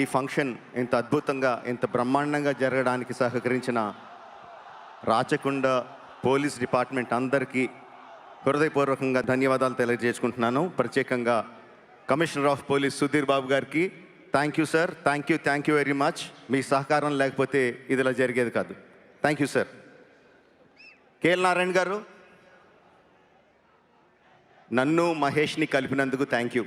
ఈ ఫంక్షన్ ఇంత అద్భుతంగా ఇంత బ్రహ్మాండంగా జరగడానికి సహకరించిన రాచకొండ పోలీస్ డిపార్ట్మెంట్ అందరికీ హృదయపూర్వకంగా ధన్యవాదాలు తెలియజేసుకుంటున్నాను. ప్రత్యేకంగా commissioner of police Sudheer Babu గారికి thank you sir. Thank you thank you very much. మీ సహకారం లేకపోతే ఇదిలా జరిగేది కాదు. Thank you sir. KL Narayana garu నన్ను మహేష్ని కలిపినందుకు థ్యాంక్ యూ.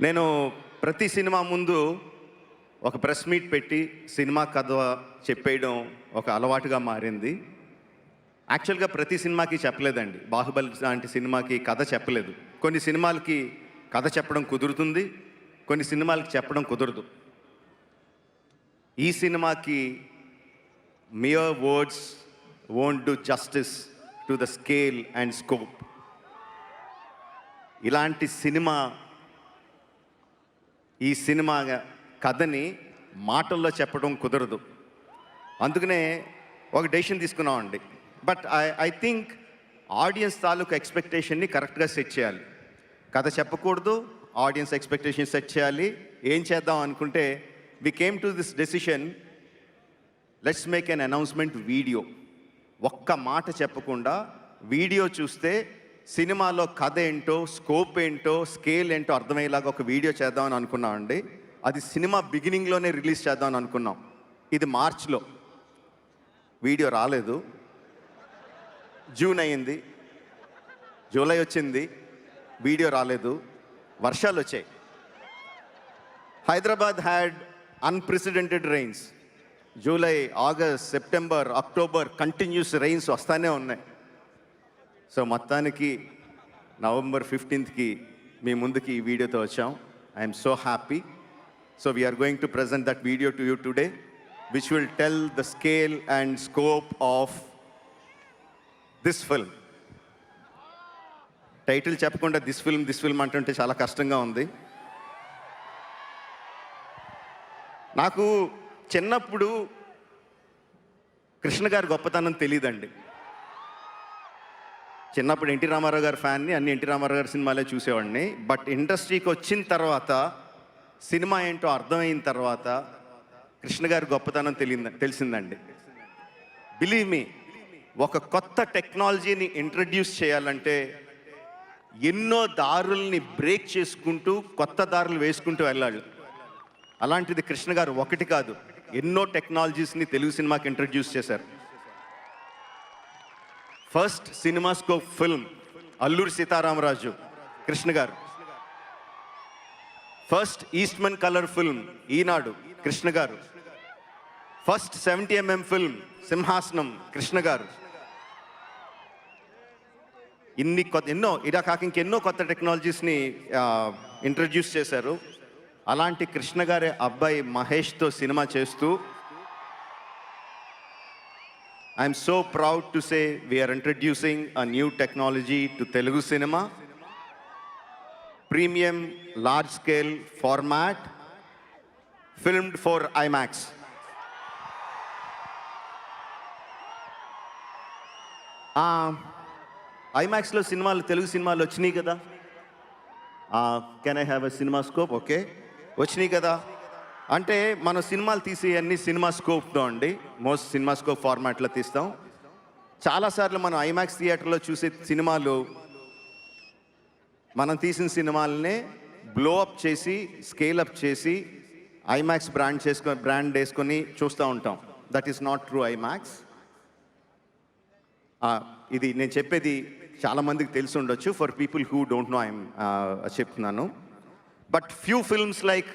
నేను ప్రతి సినిమా ముందు ఒక ప్రెస్ మీట్ పెట్టి సినిమా కథ చెప్పేయడం ఒక అలవాటుగా మారింది. యాక్చువల్గా ప్రతి సినిమాకి చెప్పలేదండి. బాహుబలి లాంటి సినిమాకి కథ చెప్పలేదు. కొన్ని సినిమాలకి కథ చెప్పడం కుదురుతుంది కొన్ని సినిమాలకి చెప్పడం కుదరదు. ఈ సినిమాకి mere words won't do justice to the scale and scope ఇలాంటి సినిమా ఈ సినిమా కథని మాటల్లో చెప్పడం కుదరదు. అందుకనే ఒక డెసిషన్ తీసుకున్నామండి. But I I think audience తాలూకు ఎక్స్పెక్టేషన్ని కరెక్ట్గా సెట్ చేయాలి. కథ చెప్పకూడదు ఆడియన్స్ ఎక్స్పెక్టేషన్ సెట్ చేయాలి. ఏం చేద్దాం అనుకుంటే we came to this decision let's make an announcement video ఒక్క మాట చెప్పకుండా వీడియో చూస్తే సినిమాలో కథ ఏంటో స్కోప్ ఏంటో స్కేల్ ఏంటో అర్థమయ్యేలాగా ఒక వీడియో చేద్దామని అనుకున్నామండి అది సినిమా బిగినింగ్లోనే రిలీజ్ చేద్దామని అనుకున్నాం. ఇది మార్చ్లో. వీడియో రాలేదు. జూన్ అయింది జూలై వచ్చింది. వీడియో రాలేదు. వర్షాలు వచ్చాయి. Hyderabad had unprecedented rains July August September October continuous rains వస్తానే ఉన్నాయి. సో మొత్తానికి నవంబర్ ఫిఫ్టీన్త్కి మీ ముందుకి ఈ వీడియోతో వచ్చాం. I'm so happy so we're going to present that video to you today which will tell the scale and scope of this film title చెప్పకుండా this film this film అంటుంటే చాలా కష్టంగా ఉంది. నాకు చిన్నప్పుడు కృష్ణ గారి గొప్పతనం తెలియదండి. చిన్నప్పుడు ఎన్టీ రామారావు గారి ఫ్యాన్ని అన్ని ఎన్టీ రామారావు గారి సినిమాలే చూసేవాడిని. బట్ ఇండస్ట్రీకి వచ్చిన తర్వాత సినిమా ఏంటో అర్థమైన తర్వాత కృష్ణ గారి గొప్పతనం తెలియంద తెలిసిందండి. బిలీవ్ మీ ఒక కొత్త టెక్నాలజీని ఇంట్రడ్యూస్ చేయాలంటే ఎన్నో దారుల్ని బ్రేక్ చేసుకుంటూ కొత్త దారులు వేసుకుంటూ వెళ్ళాలి. అలాంటిది కృష్ణ గారు ఒకటి కాదు ఎన్నో టెక్నాలజీస్ని తెలుగు సినిమాకి ఇంట్రడ్యూస్ చేశారు. First cinemascope film Alluri Sitaramaraju Krishna garu. First Eastman colour film Eenadu Krishna garu. First seventy MM film Simhasanam Krishna గారు. ఇన్ని కొత్త ఎన్నో ఇలా కాక ఇంకెన్నో కొత్త టెక్నాలజీస్ని ఇంట్రడ్యూస్ చేశారు. అలాంటి కృష్ణ గారి అబ్బాయి మహేష్తో సినిమా చేస్తూ I'm so proud to say we're introducing a new technology to Telugu cinema premium large scale format filmed for IMAX ఐమాక్స్లో సినిమాలు తెలుగు సినిమాలు వచ్చినాయి కదా? Can I have a cinema scope okay వచ్చినాయి కదా? అంటే మన సినిమాలు తీసే అన్ని సినిమా స్కోప్తో అండి. మోస్ట్ సినిమా స్కోప్ ఫార్మాట్లో తీస్తాం. చాలాసార్లు మనం ఐమాక్స్ థియేటర్లో చూసే సినిమాలు మనం తీసిన సినిమాలనే బ్లో అప్ చేసి స్కేల్ అప్ చేసి ఐమాక్స్ బ్రాండ్ చేసుకొని బ్రాండ్ వేసుకొని చూస్తూ ఉంటాం. That is not true IMAX. ఇది నేను చెప్పేది చాలామందికి తెలిసి ఉండొచ్చు. For people who don't know I'm చెప్తున్నాను. But few films like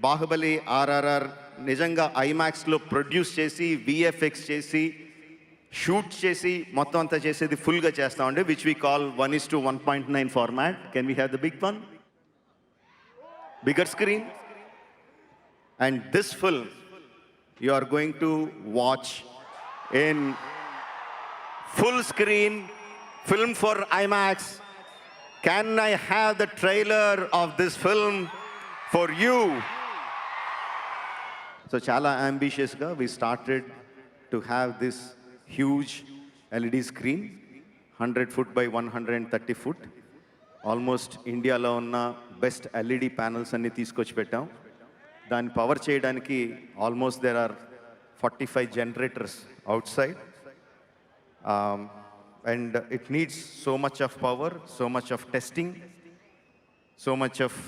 Baahubali RRR నిజంగా ఐమాక్స్లో ప్రొడ్యూస్ చేసి విఎఫ్ఎక్స్ చేసి షూట్ చేసి మొత్తం అంతా చేసేది ఫుల్గా చేస్తామండి which we call one is to one point nine format can we have the big one bigger screen and this film you are going to watch in full screen film for IMAX can I have the trailer of this film for you So చాలా ambitiousగా we started to have this huge LED screen, 100 foot by 130 foot. Almost ఇండియాలో ఉన్న best LED panels అన్ని తీసుకొచ్చి పెట్టాం దాన్ని power చేయడానికి almost there are forty five generators outside and it needs so much of power so much of testing so much of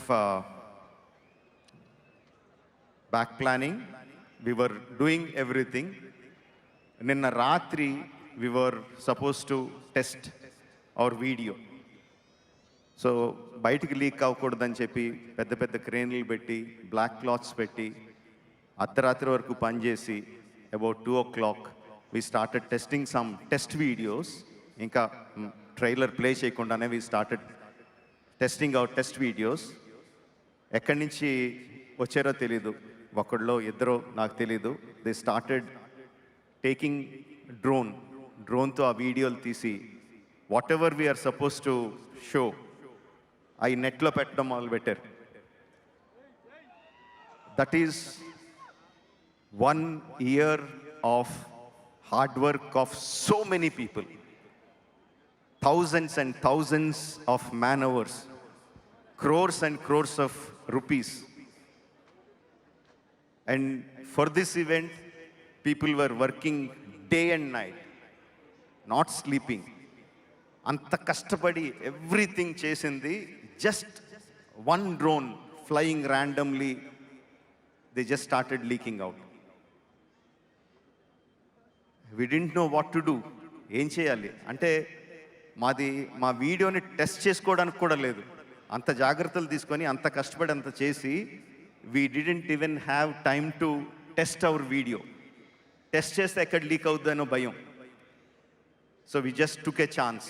back planning we were doing everything నిన్న రాత్రి we were suppose to test our video so బయటికి leak అవ్వకూడదని చెప్పి పెద్ద పెద్ద క్రేన్లు పెట్టి black clothes పెట్టి అర్ధరాత్రి వరకు పనిచేసి about two o'clock we started testing some test videos ఇంకా ట్రైలర్ ప్లే చేయకుండానే we started testing out test videos ఎక్కడి నుంచి వచ్చారో తెలీదు. ఒకళ్ళో ఇద్దరు నాకు తెలీదు. దే స్టార్టెడ్ టేకింగ్ డ్రోన్ డ్రోన్తో ఆ వీడియోలు తీసి whatever we're suppose to show అవి నెట్లో పెట్టడం మొదలుపెట్టారు. That is one year of hard work of so many people thousands and thousands of man hours crores and crores of rupees And for this event, people were working day and night, not sleeping. అంత కష్టపడి everything చేసింది just one drone flying randomly they just started leaking out we didn't know what to do ఏం చేయాలి? అంటే మాది మా వీడియోని test చేసుకోవడానికి కూడా లేదు. అంత జాగ్రత్తలు తీసుకొని అంత కష్టపడి అంత చేసి we didn't even have time to test our video test చేస్తే ఎక్కడ లీక్ అవుతుందనో భయం. So we just took a chance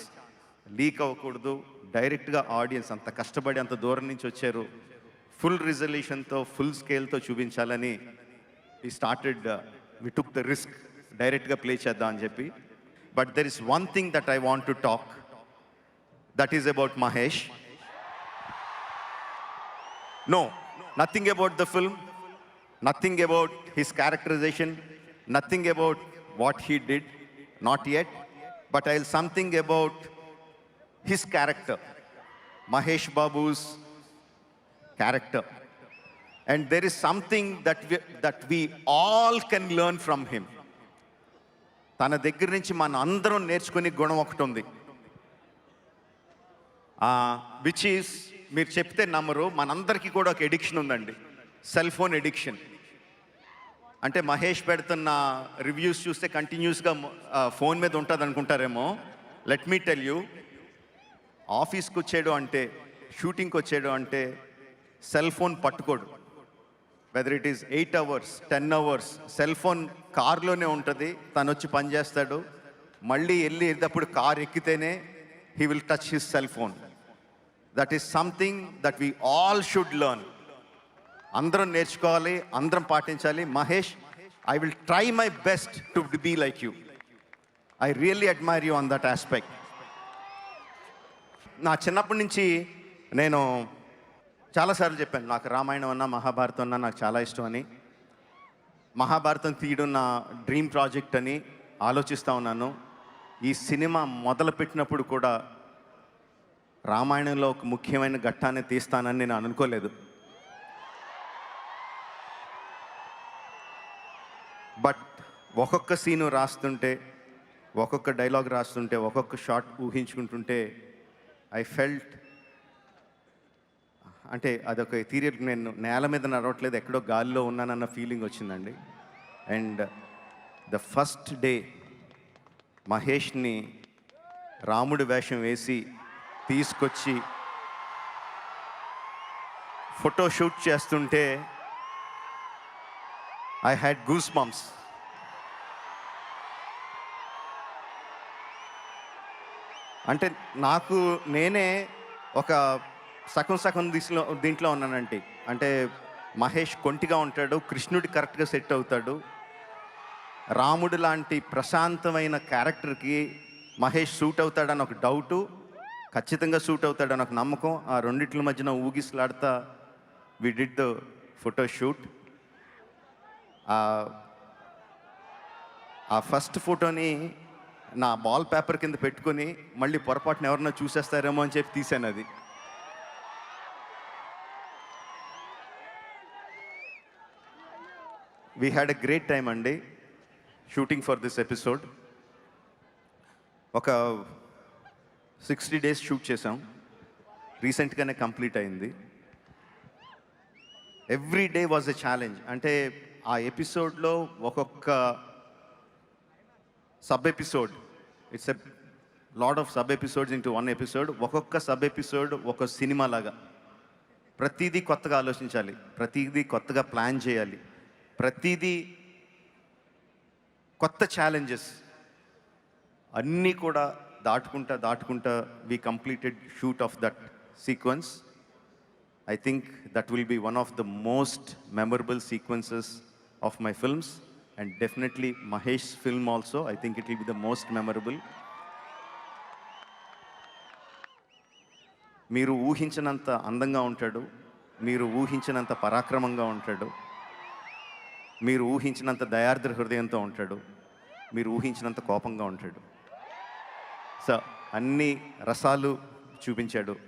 leak అవ్వకూడదు. డైరెక్ట్గా ఆడియన్స్ అంత కష్టపడి అంత దూరం నుంచి వచ్చారు. ఫుల్ రిజల్యూషన్తో ఫుల్ స్కేల్తో చూపించాలని we started we took the risk డైరెక్ట్గా ప్లే చేద్దాం అని చెప్పి. But there is one thing that I want to talk that is about Mahesh no nothing about the film nothing about his characterization nothing about what he did not at but I something about his character Mahesh Babu's character and there is something that that we all can learn from him తన దగ్గర నుంచి మన అందరం నేర్చుకునే గుణం ఒకటి ఉంది. Which is మీరు చెప్తే నమ్మరు మనందరికీ కూడా ఒక ఎడిక్షన్ ఉందండి. సెల్ ఫోన్ ఎడిక్షన్ అంటే మహేష్ పెడుతున్న రివ్యూస్ చూస్తే కంటిన్యూస్గా ఫోన్ మీద ఉంటుంది అనుకుంటారేమో లెట్ మీ టెల్ యూ ఆఫీస్కి వచ్చాడు అంటే షూటింగ్కి వచ్చాడు అంటే cell phone పట్టుకోడు. Whether it is eight hours ten hours cell phone కార్లోనే ఉంటుంది తను వచ్చి పని చేస్తాడు మళ్ళీ వెళ్ళి వెళ్ళేటప్పుడు car ఎక్కితేనే he will touch his cell phone that is something that we all should learn అందరం నేర్చుకోవాలి అందరం పాటించాలి. Mahesh I will try my best to be like you I really admire you on that aspect నా చిన్నప్పటి నుంచి నేను చాలాసార్లు చెప్పాను నాకు రామాయణం అన్న మహాభారతం అన్నా నాకు చాలా ఇష్టం అని. మహాభారతం తీయడం నా డ్రీమ్ ప్రాజెక్ట్ అని ఆలోచిస్తూ ఉన్నాను. ఈ సినిమా మొదలుపెట్టినప్పుడు కూడా రామాయణంలో ఒక ముఖ్యమైన ఘట్టాన్ని తీస్తానని నేను అనుకోలేదు. బట్ ఒక్కొక్క సీను రాస్తుంటే ఒక్కొక్క డైలాగ్ రాస్తుంటే ఒక్కొక్క షాట్ ఊహించుకుంటుంటే ఐ ఫెల్ట్ అంటే అదొక ఎథీరియల్ నేను నేల మీద నడవట్లేదు ఎక్కడో గాలిలో ఉన్నానన్న ఫీలింగ్ వచ్చిందండి. అండ్ ద ఫస్ట్ డే మహేష్ని రాముడి వేషం వేసి తీసుకొచ్చి ఫోటో షూట్ చేస్తుంటే ఐ హ్యాడ్ గూస్ మమ్స్ అంటే నాకు నేనే ఒక సగం సగం దిశలో దీంట్లో ఉన్నానండి. అంటే మహేష్ కొంటిగా ఉంటాడు కృష్ణుడి కరెక్ట్గా సెట్ అవుతాడు. రాముడు లాంటి ప్రశాంతమైన క్యారెక్టర్కి మహేష్ సూట్ అవుతాడని ఒక డౌటు ఖచ్చితంగా షూట్ అవుతాడు నాకు నమ్మకం. ఆ రెండిట్ల మధ్యన ఊగిసలాడుతా we did the photo shoot ఆ ఫస్ట్ ఫోటోని నా బాల్ పేపర్ కింద పెట్టుకొని మళ్ళీ పొరపాటున ఎవరన్నా చూసేస్తారేమో అని చెప్పి తీశాను అది. We had a great time అండి. షూటింగ్ ఫర్ దిస్ ఎపిసోడ్ ఒక సిక్స్టీ డేస్ షూట్ చేసాం రీసెంట్గానే కంప్లీట్ అయింది. Every day was a challenge. అంటే ఆ ఎపిసోడ్లో ఒక్కొక్క sub episode it's a lot of sub episodes into one episode. ఒక్కొక్క సబ్ ఎపిసోడ్ ఒక సినిమా లాగా. ప్రతిదీ కొత్తగా ఆలోచించాలి. ప్రతిదీ కొత్తగా ప్లాన్ చేయాలి. ప్రతిదీ కొత్త ఛాలెంజెస్ అన్నీ కూడా దాటుకుంటా దాటుకుంటా we completed shoot of that sequence I think that will be one of the most memorable sequences of my films and definitely Mahesh film also I think it will be the most memorable మీరు ఊహించినంత అందంగా ఉంటాడు మీరు ఊహించినంత పరాక్రమంగా ఉంటాడు మీరు ఊహించినంత దయార్ద్ర హృదయంతో ఉంటాడు మీరు ఊహించినంత కోపంగా ఉంటాడు. సో అన్ని రసాలు చూపించాడు.